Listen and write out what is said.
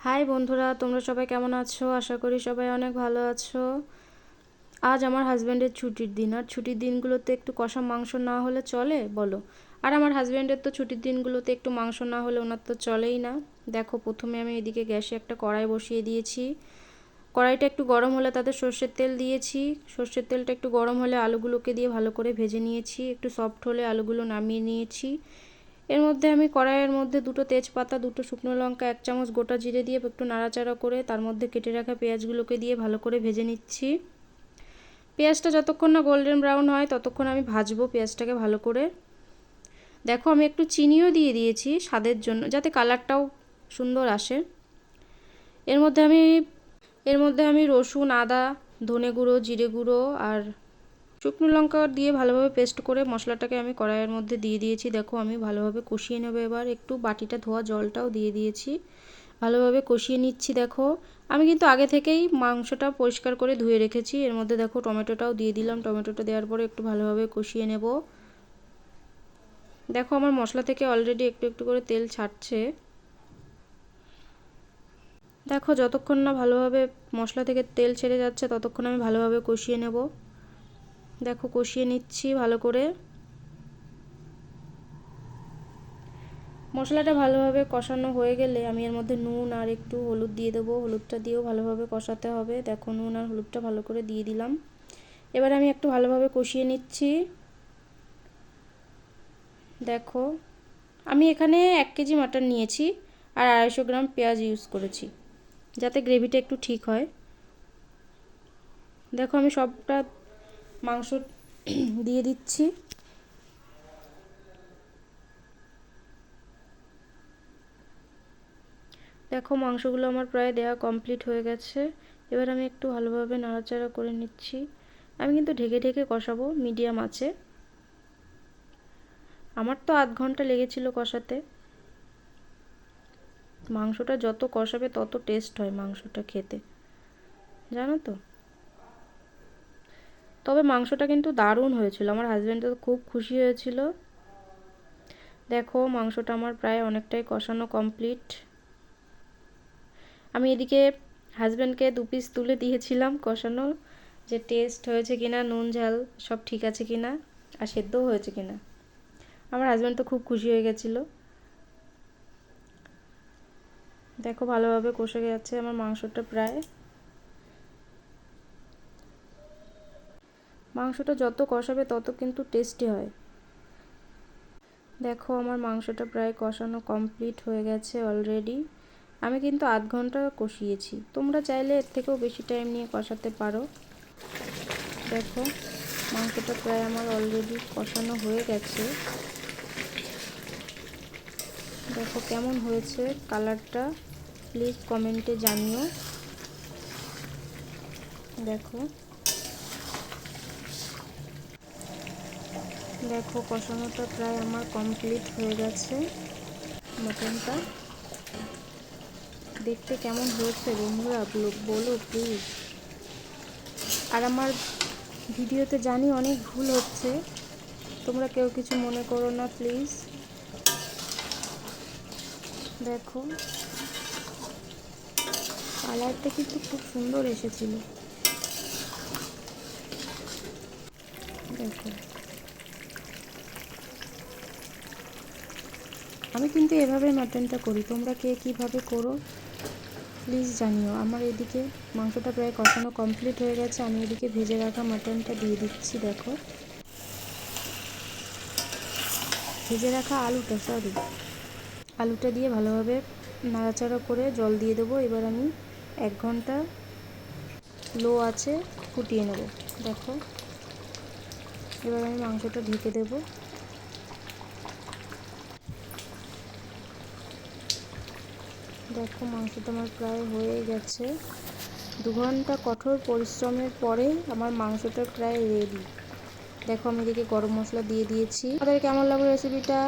High বন্ধুরা, তোমরা সবাই কেমন আছো? আশা করি সবাই অনেক ভালো আছো। আজ আমার হাজব্যান্ডের ছুটির দিন, আর ছুটির দিনগুলোতে একটু কষা মাংস না হলে চলে? বলো। আর আমার হাজব্যান্ডের তো ছুটির দিনগুলোতে একটু মাংস না হলে ওনার তো চলেই না। দেখো, প্রথমে আমি এদিকে গ্যাসে একটা কড়াই বসিয়ে দিয়েছি। কড়াইটা একটু গরম হলে তাতে সর্ষের তেল দিয়েছি। সর্ষের তেলটা একটু গরম হলে আলুগুলোকে দিয়ে ভালো করে ভেজে নিয়েছি। একটু সফট হলে আলুগুলো নামিয়ে নিয়েছি। এর মধ্যে আমি কড়াইয়ের মধ্যে দুটো তেজপাতা, দুটো শুকনো লঙ্কা, এক চামচ গোটা জিরে দিয়ে একটু নাড়াচাড়া করে তার মধ্যে কেটে রাখা পেঁয়াজগুলোকে দিয়ে ভালো করে ভেজে নিচ্ছি। পেঁয়াজটা যতক্ষণ না গোল্ডেন ব্রাউন হয়, ততক্ষণ আমি ভাজবো পেঁয়াজটাকে ভালো করে। দেখো, আমি একটু চিনিও দিয়ে দিয়েছি স্বাদের জন্য, যাতে কালারটাও সুন্দর আসে। এর মধ্যে আমি, এর মধ্যে আমি রসুন, আদা, ধনে গুঁড়ো, জিরে গুঁড়ো আর শুকনো লঙ্কা দিয়ে ভালোভাবে পেস্ট করে মশলাটাকে আমি কড়াইয়ের মধ্যে দিয়ে দিয়েছি। দেখো, আমি ভালোভাবে কষিয়ে নেব এবার। একটু বাটিটা ধোয়া জলটাও দিয়ে দিয়েছি। ভালোভাবে কষিয়ে নিচ্ছি, দেখো। আমি কিন্তু আগে থেকেই মাংসটা পরিষ্কার করে ধুয়ে রেখেছি। এর মধ্যে দেখো, টমেটোটাও দিয়ে দিলাম। টমেটোটা দেওয়ার পরে একটু ভালোভাবে কষিয়ে নেব। দেখো, আমার মশলা থেকে অলরেডি একটু একটু করে তেল ছাড়ছে। দেখো, যতক্ষণ না ভালোভাবে মশলা থেকে তেল ছেড়ে যাচ্ছে, ততক্ষণ আমি ভালোভাবে কষিয়ে নেব। দেখো কষিয়ে নিচ্ছি ভালো করে। মশলাটা ভালোভাবে কষানো হয়ে গেলে আমি এর মধ্যে নুন আর একটু হলুদ দিয়ে দেবো। হলুদটা দিয়েও ভালোভাবে কষাতে হবে। দেখো নুন আর হলুদটা ভালো করে দিয়ে দিলাম। এবার আমি একটু ভালোভাবে কষিয়ে নিচ্ছি। দেখো, আমি এখানে এক কেজি মাটন নিয়েছি আর আড়াইশো গ্রাম পেঁয়াজ ইউজ করেছি, যাতে গ্রেভিটা একটু ঠিক হয়। দেখো আমি সবটা মাংস দিয়ে দিচ্ছি। দেখো, মাংসগুলো আমার প্রায় দেওয়া কমপ্লিট হয়ে গেছে। এবার আমি একটু ভালোভাবে নাড়াচাড়া করে নিচ্ছি। আমি কিন্তু ঢেকে ঢেকে কষাবো, মিডিয়াম আছে। আমার তো আধ ঘণ্টা লেগেছিল কষাতে। মাংসটা যত কষাবে তত টেস্ট হয় মাংসটা খেতে। জানো তো? তবে মাংসটা কিন্তু দারুণ হয়েছিল। আমার হাজব্যান্ড তো খুব খুশি হয়েছিল। দেখো, মাংসটা আমার প্রায় অনেকটাই কষানো কমপ্লিট আমি এদিকে হাজব্যান্ডকে দু পিস তুলে দিয়েছিলাম কষানো, যে টেস্ট হয়েছে কিনা, নুন, ঝাল, সব ঠিক আছে কিনা, আর সেদ্ধও হয়েছে কিনা। আমার হাজব্যান্ড তো খুব খুশি হয়ে গেছিল। দেখো, ভালোভাবে কষে গেছে আমার মাংসটা প্রায়। মাংসটা যত কষাবে তত কিন্তু টেস্টি হয়। দেখো আমার মাংসটা প্রায় কষানো কমপ্লিট হয়ে গেছে অলরেডি আমি কিন্তু আধ ঘণ্টা কষিয়েছি। তোমরা চাইলে এর থেকেও বেশি টাইম নিয়ে কষাতে পারো। দেখো, মাংসটা প্রায় আমার অলরেডি কষানো হয়ে গেছে। দেখো কেমন হয়েছে কালারটা প্লিজ কমেন্টে জানিও। দেখো। দেখো, কষানোটা প্রায় আমার কমপ্লিট হয়ে গেছে। মটনটা। দেখতে কেমন হয়েছে বন্ধুরা বলো প্লিজ আর আমার ভিডিওতে জানি অনেক ভুল হচ্ছে। তোমরা কেউ কিছু মনে করো না প্লিজ দেখো। কালারটা কিন্তু খুব সুন্দর এসেছিল। দেখো। আমি কিন্তু এভাবে মাটনটা করি। তোমরা কে কীভাবে করো? প্লিজ জানিও। আমার এদিকে মাংসটা প্রায় কষানো কমপ্লিট হয়ে গেছে। আমি এদিকে ভেজে রাখা মাটনটা দিয়ে দিচ্ছি, দেখো। ভেজে রাখা আলুটা সরি আলুটা দিয়ে ভালোভাবে নাড়াচাড়া করে জল দিয়ে দেবো। এবার আমি এক ঘণ্টা লো আছে ফুটিয়ে নেব। দেখো। এবার আমি মাংসটা ঢেকে দেব। দেখো মাংসটা আমার প্রায় হয়ে গেছে। দু ঘণ্টা কঠোর পরিশ্রমের পরে আমার মাংসটা প্রায় রেডি দেখো আমি এদিকে গরম মশলা দিয়ে দিয়েছি। আমাদের কেমন লাগল রেসিপিটা